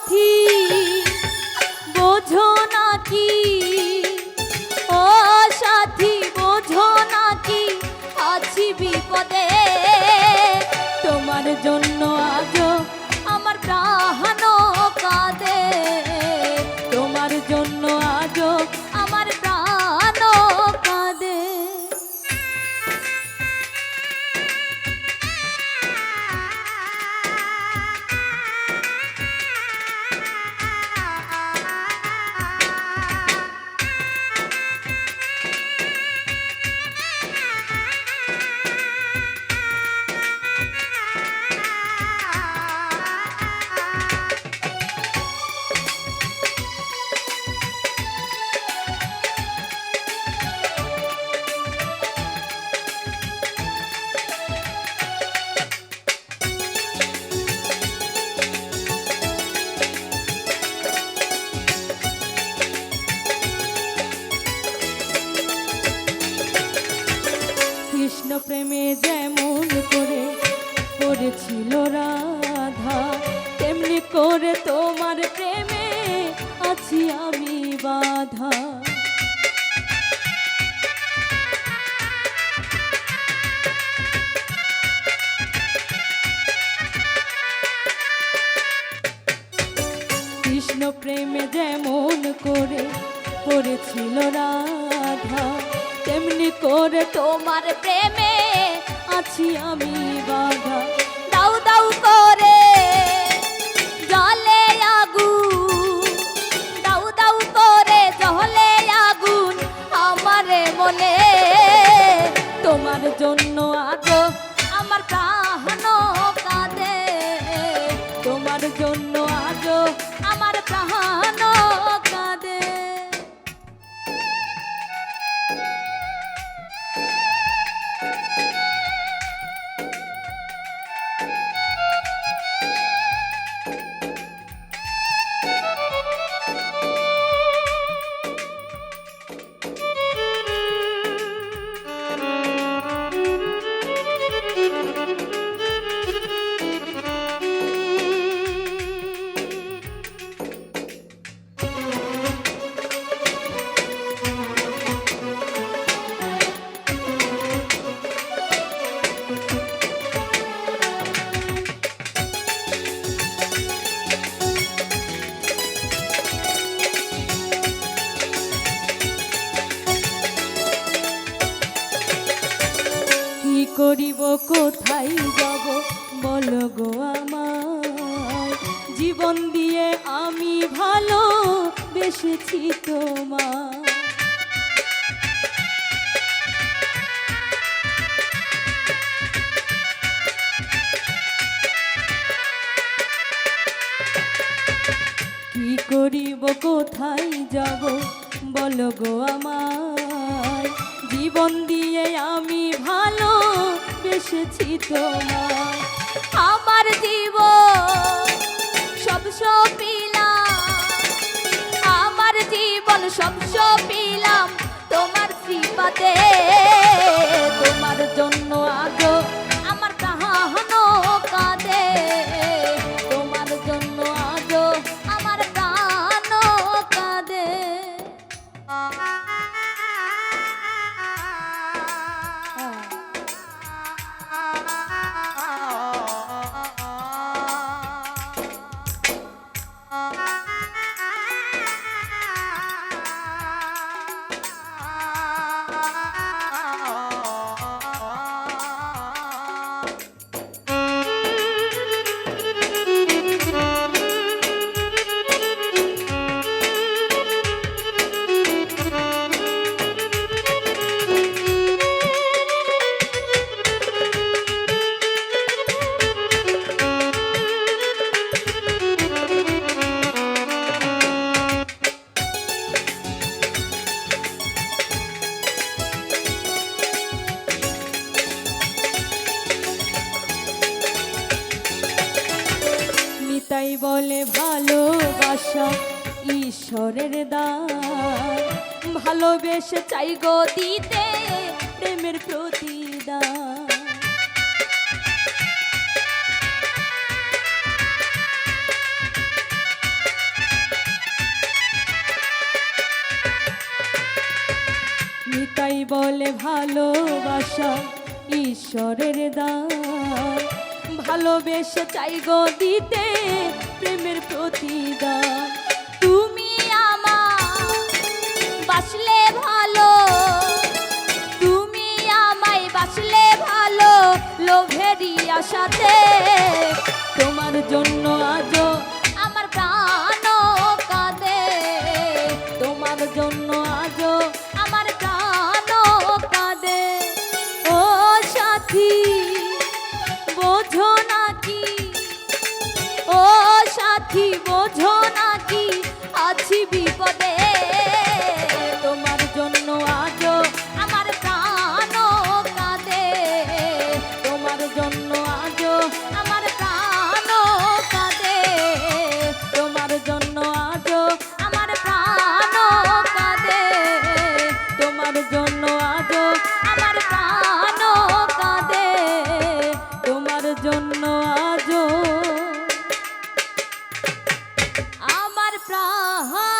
সাথী বোঝো নাকি? ও সাথী বোঝো নাকি? আছি বিপদে। তোমার জন্য আজও করেছিল রাধা, তেমনি করে তোমার প্রেমে আছি আমি বাধা। কৃষ্ণ প্রেমে যেমন করে করেছিল রাধা, তেমনি করে তোমার প্রেমে আছি আমি বাধা। কোথায় যাব? বলো গো আমার জীবন দিয়ে আমি ভালো বেসেছি তোমার কি করিব, কোথায় যাব? বলো গো আমার জীবন দিয়ে আমি ভালো বেসেছি তোমার নিতাই বলে ভালোবাসা ঈশ্বরের দান। ভালোবেসে চাই গো দিতে প্রেমের প্রতিদান। নিতাই বলে ভালোবাসা ঈশ্বরের দান। ভালোবেসে চাই গো দিতে প্রেমের প্রতিদান। তুমি আমার বাসলে ভালো, তুমি আমায় বাসলে ভালো লোভেরই আশাতে। তোমার জন্য আজও প্রাহ